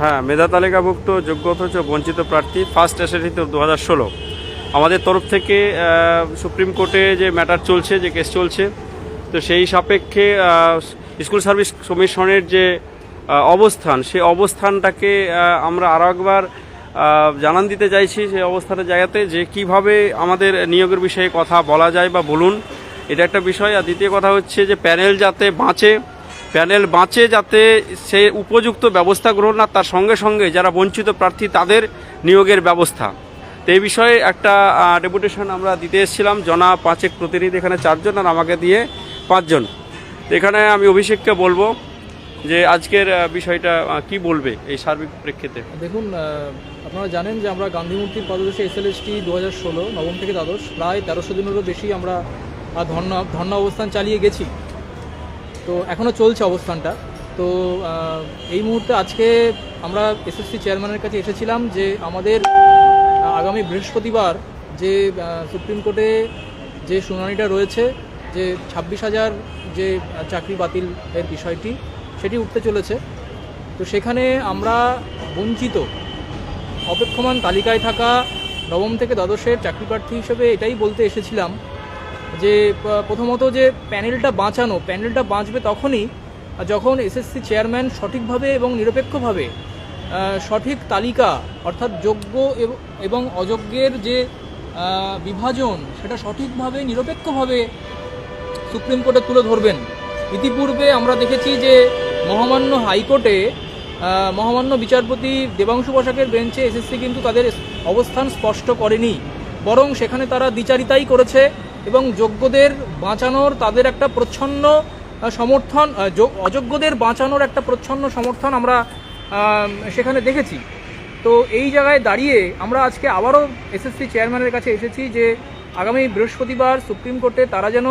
হ্যাঁ মেধা তালিকাভুক্ত, যোগ্য অথচ বঞ্চিত প্রার্থী ফার্স্ট এসএসসি তো দু হাজার ষোলো। আমাদের তরফ থেকে সুপ্রিম কোর্টে যে ম্যাটার চলছে, যে কেস চলছে, তো সেই সাপেক্ষে স্কুল সার্ভিস কমিশনের যে অবস্থান, সেই অবস্থানটাকে আমরা আরও একবার জানান দিতে চাইছি সেই অবস্থানের জায়গাতে যে কীভাবে আমাদের নিয়োগের বিষয়ে কথা বলা যায় বা বলুন। এটা একটা বিষয়। আর দ্বিতীয় কথা হচ্ছে যে প্যানেল যাতে বাঁচে প্যানেল বাঁচে যাতে সে উপযুক্ত ব্যবস্থা গ্রহণ আর তার সঙ্গে সঙ্গে যারা বঞ্চিত প্রার্থী, তাদের নিয়োগের ব্যবস্থা। তো এই বিষয়ে একটা ডেপুটেশন আমরা দিতে এসেছিলাম। জনা পাঁচেক প্রতিনিধি এখানে চারজন আর আমাকে দিয়ে পাঁচজন। এখানে আমি অভিষেককে বলব যে আজকের বিষয়টা কি বলবে এই সার্বিক প্রেক্ষিতে? দেখুন আপনারা জানেন যে আমরা গান্ধী মূর্তির পদদেশে এসএলএসটি দু হাজার ষোলো নবম থেকে দ্বাদশ, প্রায় তেরোশো দিনেরও বেশি আমরা ধর্ণা ধর্ণা অবস্থান চালিয়ে গেছি। তো এখনও চলছে অবস্থানটা। তো এই মুহূর্তে আজকে আমরা এসএসসি চেয়ারম্যানের কাছে এসেছিলাম যে আমাদের আগামী বৃহস্পতিবার যে সুপ্রিম কোর্টে যে শুনানিটা রয়েছে, যে ছাব্বিশ হাজার যে চাকরি বাতিলের বিষয়টি, সেটি উঠতে চলেছে। তো সেখানে আমরা বঞ্চিত, অপেক্ষমান তালিকায় থাকা নবম থেকে দ্বাদশের চাকরি প্রার্থী হিসেবে এটাই বলতে এসেছিলাম যে প্রথমত যে প্যানেলটা বাঁচানো, প্যানেলটা বাঁচবে তখনই যখন এসএসসি চেয়ারম্যান সঠিকভাবে এবং নিরপেক্ষভাবে সঠিক তালিকা, অর্থাৎ যোগ্য এবং অযোগ্যের যে বিভাজন, সেটা সঠিকভাবে, নিরপেক্ষভাবে সুপ্রিম কোর্টে তুলে ধরবেন। ইতিপূর্বে আমরা দেখেছি যে, মহামান্য হাইকোর্টে মহামান্য বিচারপতি দেবাংশু বসাকের বেঞ্চে এসএসসি কিন্তু তাদের অবস্থান স্পষ্ট করেনি। বরং সেখানে তারা দ্বিচারিতাই করেছে। এবং যোগ্যদের বাঁচানোর তাদের একটা প্রচ্ছন্ন সমর্থন অযোগ্যদের বাঁচানোর একটা প্রচ্ছন্ন সমর্থন আমরা সেখানে দেখেছি। তো এই জায়গায় দাঁড়িয়ে আমরা আজকে আবারও এসএসসি চেয়ারম্যানের কাছে এসেছি যে আগামী বৃহস্পতিবার সুপ্রিম কোর্টে তারা যেন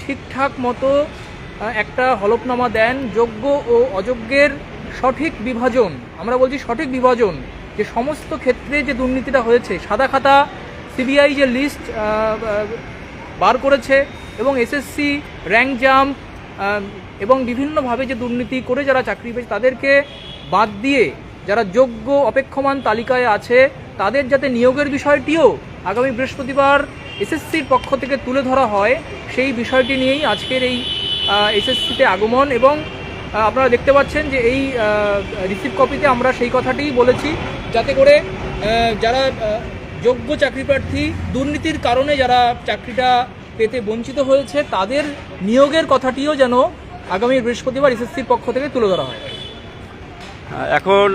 ঠিকঠাক মতো একটা হলফনামা দেন। যোগ্য ও অযোগ্যের সঠিক বিভাজন, আমরা বলছি সঠিক বিভাজন, যে সমস্ত ক্ষেত্রে যে দুর্নীতিটা হয়েছে, সাদা খাতা সিবিআই যে লিস্ট বার করেছে এবং এসএসসি র্যাঙ্ক জাম্প এবং বিভিন্নভাবে যে দুর্নীতি করে যারা চাকরি পেয়েছে, তাদেরকে বাদ দিয়ে যারা যোগ্য অপেক্ষমান তালিকায় আছে, তাদের যাতে নিয়োগের বিষয়টিও আগামী বৃহস্পতিবার এসএসসির পক্ষ থেকে তুলে ধরা হয়, সেই বিষয়টি নিয়েই আজকের এই এসএসসিতে আগমন এবং আপনারা দেখতে পাচ্ছেন যে এই রিসিভ কপিতে আমরা সেই কথাটিই বলেছি, যাতে করে যারা যোগ্য চাকরি প্রার্থী দুর্নীতির কারণে যারা চাকরিটা পেতে বঞ্চিত হয়েছে তাদের নিয়োগের কথাটিও যেন আগামী বৃহস্পতিবার এসএসসির পক্ষ থেকে তুলে ধরা হয়। এখন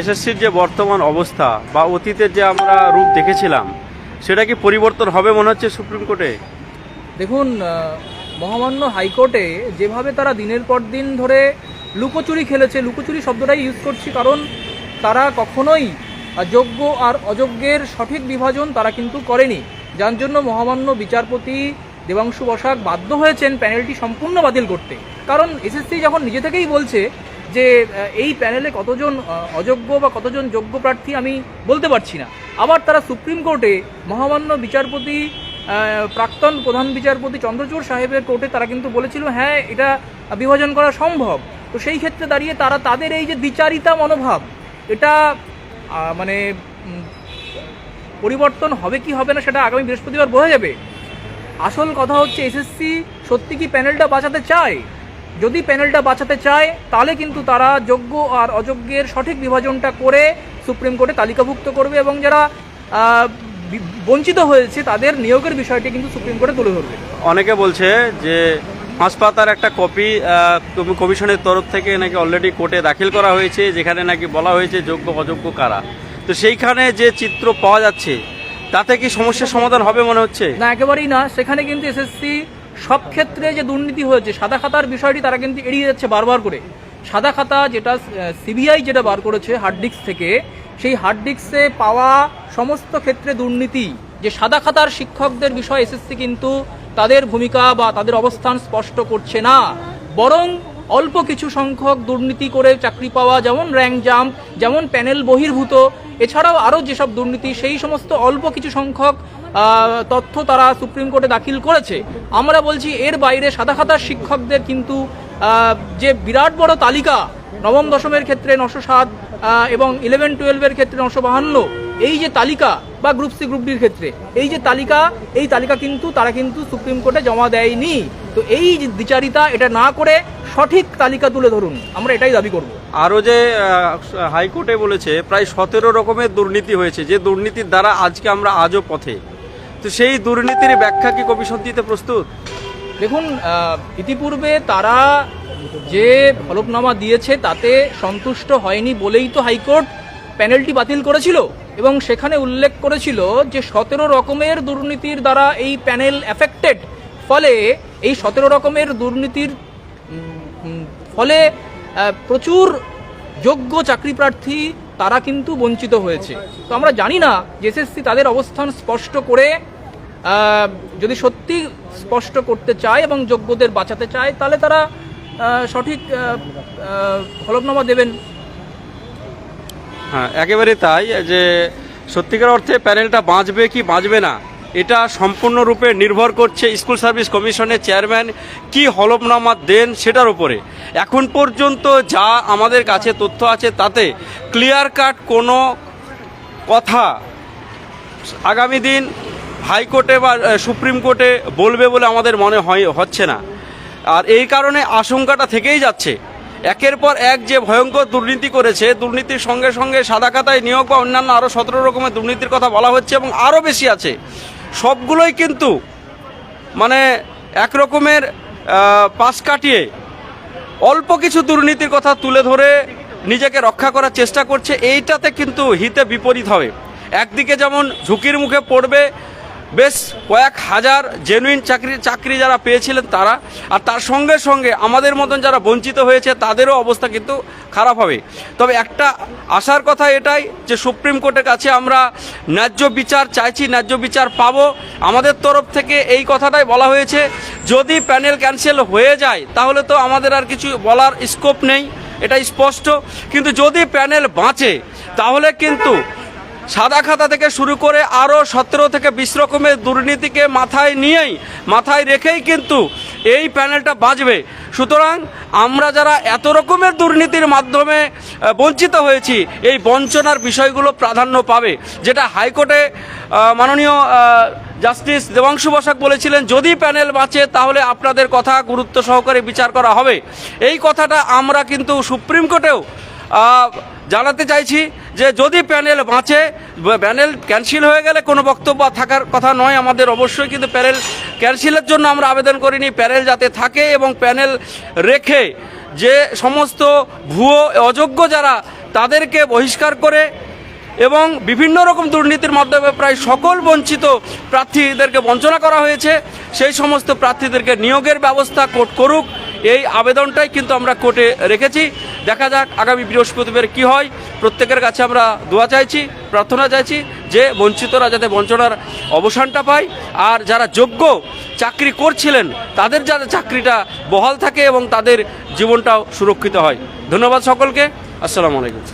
এসএসসির যে বর্তমান অবস্থা বা অতীতের যে আমরা রূপ দেখেছিলাম সেটা কি পরিবর্তন হবে মনে হচ্ছে সুপ্রিম কোর্টে? দেখুন মহামান্য হাইকোর্টে যেভাবে তারা দিনের পর দিন ধরে লুকোচুরি খেলেছে লুকোচুরি শব্দটাই ইউজ করছি কারণ তারা কখনোই যোগ্য আর অযোগ্যের সঠিক বিভাজন তারা কিন্তু করেনি। যার জন্য মহামান্য বিচারপতি দেবাংশু বসাক বাধ্য হয়েছেন প্যানেলটি সম্পূর্ণ বাতিল করতে। কারণ এসএসসি যখন নিজে থেকেই বলছে যে এই প্যানেলে কতজন অযোগ্য বা কতজন যোগ্য প্রার্থী আমি বলতে পারছি না। আবার তারা সুপ্রিম কোর্টে মহামান্য বিচারপতি প্রাক্তন প্রধান বিচারপতি চন্দ্রচূড় সাহেবের কোর্টে তারা কিন্তু বলেছিল হ্যাঁ এটা বিভাজন করা সম্ভব। তো সেই ক্ষেত্রে দাঁড়িয়ে তারা তাদের এই যে দ্বিচারিতা মনোভাব, এটা মানে পরিবর্তন হবে কি হবে না সেটা আগামী বৃহস্পতিবার বোঝা যাবে। আসল কথা হচ্ছে, এসএসসি সত্যি কি প্যানেলটা বাঁচাতে চায়? যদি প্যানেলটা বাঁচাতে চায়, তাহলে কিন্তু তারা যোগ্য আর অযোগ্যের সঠিক বিভাজনটা করে সুপ্রিম কোর্টে তালিকাভুক্ত করবে এবং যারা বঞ্চিত হয়েছে, তাদের নিয়োগের বিষয়টি কিন্তু সুপ্রিম কোর্টে তুলে ধরবে। অনেকে বলছে যে হাসপাতার একটা কপি কমিশনের তরফ থেকে নাকি অলরেডি কোর্টে দাখিল করা হয়েছে, যেখানে নাকি বলা হয়েছে যোগ্য, অযোগ্য কারা? তো সেইখানে যে চিত্র পাওয়া যাচ্ছে, তাতে কি সমস্যার সমাধান হবে মনে হচ্ছে? না, একেবারেই না। সেখানে কিন্তু এসএসসি সব ক্ষেত্রে যে দুর্নীতি হয়েছে, সাদা খাতার বিষয়টি তারা কিন্তু এড়িয়ে যাচ্ছে বারবার করে। সাদা খাতা যেটা সিবিআই যেটা বার করেছে হার্ড ডিস্ক থেকে, সেই হার্ড ডিস্কে পাওয়া সমস্ত ক্ষেত্রে দুর্নীতি। যে সাদা খাতার শিক্ষকদের বিষয় এসএসসি কিন্তু তাদের ভূমিকা বা তাদের অবস্থান স্পষ্ট করছে না। বরং অল্প কিছু সংখ্যক দুর্নীতি করে চাকরি পাওয়া, যেমন র্যাঙ্ক জাম্প, যেমন প্যানেল বহির্ভূত, এছাড়াও আরও যেসব দুর্নীতি, সেই সমস্ত অল্প কিছু সংখ্যক তথ্য তারা সুপ্রিম কোর্টে দাখিল করেছে। আমরা বলছি এর বাইরে সাদা শিক্ষকদের কিন্তু যে বিরাট বড় তালিকা, নবম দশমের ক্ষেত্রে নশো সাত এবং ইলেভেন টুয়েলভের ক্ষেত্রে নশো বাহান্ন এই যে তালিকা বা গ্রুপ সি গ্রুপ ডির ক্ষেত্রে এই যে তালিকা এই তালিকা কিন্তু তারা কিন্তু সুপ্রিম কোর্টে জমা দেয়নি। তো এই যে দ্বিচারিতা এটা না করে সঠিক তালিকা তুলে ধরুন। আমরা এটাই দাবি করব। আরও যে হাইকোর্টে বলেছে প্রায় সতেরো রকমের দুর্নীতি হয়েছে। যে দুর্নীতির দ্বারা আজকে আমরা আজও পথে। তো সেই দুর্নীতির ব্যাখ্যা কি কমিশন দিতে প্রস্তুত? দেখুন ইতিপূর্বে তারা যে হলফনামা দিয়েছে তাতে সন্তুষ্ট হয়নি বলেই তো হাইকোর্ট প্যানেলটি বাতিল করেছিল। এবং সেখানে উল্লেখ করেছিল যে সতেরো রকমের দুর্নীতির দ্বারা এই প্যানেল এফেক্টেড ফলে এই সতেরো রকমের দুর্নীতির ফলে প্রচুর যোগ্য চাকরি প্রার্থী তারা কিন্তু বঞ্চিত হয়েছে। তো আমরা জানি না এসএসসি তাদের অবস্থান স্পষ্ট করে যদি সত্যি স্পষ্ট করতে চায় এবং যোগ্যদের বাঁচাতে চায়, তাহলে তারা সঠিক হলফনামা দেবেন। হ্যাঁ একেবারে তাই যে সত্যিকার অর্থে প্যানেলটা বাঁচবে কি বাঁচবে না, এটা সম্পূর্ণরূপে নির্ভর করছে স্কুল সার্ভিস কমিশনের চেয়ারম্যান কি হলফনামা দেন সেটার উপরে। এখন পর্যন্ত যা আমাদের কাছে তথ্য আছে তাতে ক্লিয়ার কাট কোনো কথা আগামী দিন হাইকোর্টে বা সুপ্রিম কোর্টে বলবে বলে আমাদের মনে হয়, হচ্ছে না। আর এই কারণে আশঙ্কাটা থেকেই যাচ্ছে। একের পর এক যে ভয়ঙ্কর দুর্নীতি করেছে, দুর্নীতির সঙ্গে সঙ্গে সাদা খাতায় নিয়োগ বা অন্যান্য আরও সতেরো রকমের দুর্নীতির কথা বলা হচ্ছে এবং আরও বেশি আছে। সবগুলোই কিন্তু মানে এক রকমের পাশ কাটিয়ে অল্প কিছু দুর্নীতির কথা তুলে ধরে নিজেকে রক্ষা করার চেষ্টা করছে, এইটাতে কিন্তু হিতে বিপরীত হবে। একদিকে যেমন ঝুঁকির মুখে পড়বে বেশ কয়েক হাজার জেনুইন চাকরি চাকরি যারা পেয়েছিলেন তারা, আর তার সঙ্গে সঙ্গে আমাদের মতন যারা বঞ্চিত হয়েছে, তাদেরও অবস্থা কিন্তু খারাপ হবে। তবে একটা আশার কথা এটাই যে সুপ্রিম কোর্টের কাছে আমরা ন্যায্য বিচার চাইছি, ন্যায্য বিচার পাবো। আমাদের তরফ থেকে এই কথাটাই বলা হয়েছে, যদি প্যানেল ক্যান্সেল হয়ে যায়, তাহলে তো আমাদের আর কিছু বলার স্কোপ নেই, এটা স্পষ্ট। কিন্তু যদি প্যানেল বাঁচে, তাহলে কিন্তু সাদা খাতা থেকে শুরু করে আরও সতেরো থেকে বিশ রকমের দুর্নীতিকে মাথায় নিয়েই, মাথায় রেখেই কিন্তু এই প্যানেলটা বাঁচবে সুতরাং আমরা যারা এত রকমের দুর্নীতির মাধ্যমে বঞ্চিত হয়েছি, এই বঞ্চনার বিষয়গুলো প্রাধান্য পাবে। যেটা হাইকোর্টে মাননীয় জাস্টিস দেবাংশু বসাক বলেছিলেন, যদি প্যানেল বাঁচে তাহলে আপনাদের কথা গুরুত্ব সহকারে বিচার করা হবে। এই কথাটা আমরা কিন্তু সুপ্রিম কোর্টেও জানাতে চাইছি যে যদি প্যানেল বাঁচে প্যানেল ক্যান্সেল হয়ে গেলে কোনো বক্তব্য থাকার কথা নয়, আমাদের অবশ্যই কিন্তু প্যানেল ক্যান্সেলের জন্য আমরা আবেদন করিনি। প্যানেল যাতে থাকে এবং প্যানেল রেখে যে সমস্ত ভুয়ো, অযোগ্য যারা তাদেরকে বহিষ্কার করে এবং বিভিন্ন রকম দুর্নীতির মাধ্যমে প্রায় সকল বঞ্চিত প্রার্থীদেরকে বঞ্চনা করা হয়েছে, সেই সমস্ত প্রার্থীদেরকে নিয়োগের ব্যবস্থা কোর্ট করুক। এই আবেদনটাই কিন্তু আমরা কোর্টে রেখেছি। দেখা যাক আগামী বৃহস্পতিবার কি হয়। প্রত্যেকের কাছে আমরা দোয়া চাইছি, প্রার্থনা চাইছি যে বঞ্চিতরা যাতে বঞ্চনার অবসানটা পায়। আর যারা যোগ্য চাকরি করছিলেন, তাদের যাতে চাকরিটা বহাল থাকে এবং তাদের জীবনটাও সুরক্ষিত হয়। ধন্যবাদ সকলকে। আসসালামু আলাইকুম।